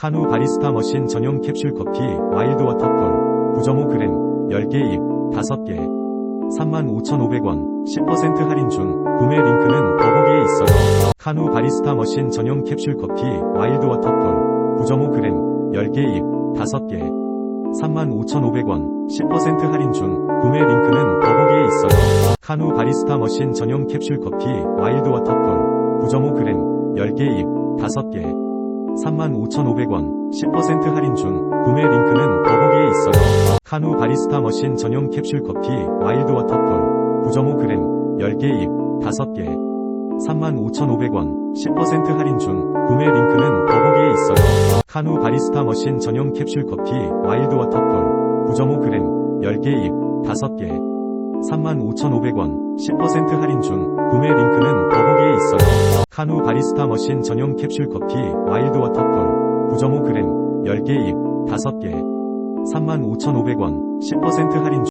카누 바리스타 머신 전용 캡슐 커피 와일드 워터풀 9.5g 10개 입 5개 35,500원 10% 할인 중 구매 링크는 더보기에 있어요. 카누 바리스타 머신 전용 캡슐 커피 와일드 워터풀 9.5g 10개 입 5개 35,500원 10% 할인 중 구매 링크는 더보기에 있어요. 카누 바리스타 머신 전용 캡슐 커피 와일드 워터풀 9.5g 10개 입 5개 35,500원 10% 할인 중 구매 링크는 더보기에 있어요. 카누 바리스타 머신 전용 캡슐 커피 와일드 워터풀 9.5g 10개 입 5개 35,500원 10% 할인 중 구매 링크는 더보기에 있어요. 카누 바리스타 머신 전용 캡슐 커피 와일드 워터풀 9.5g 10개 입 5개 35,500원 10% 할인 중 구매 링크는 카누 바리스타 머신 전용 캡슐 커피 와일드 워터풀 9.5g 10개 입 5개. 35,500원 10% 할인 중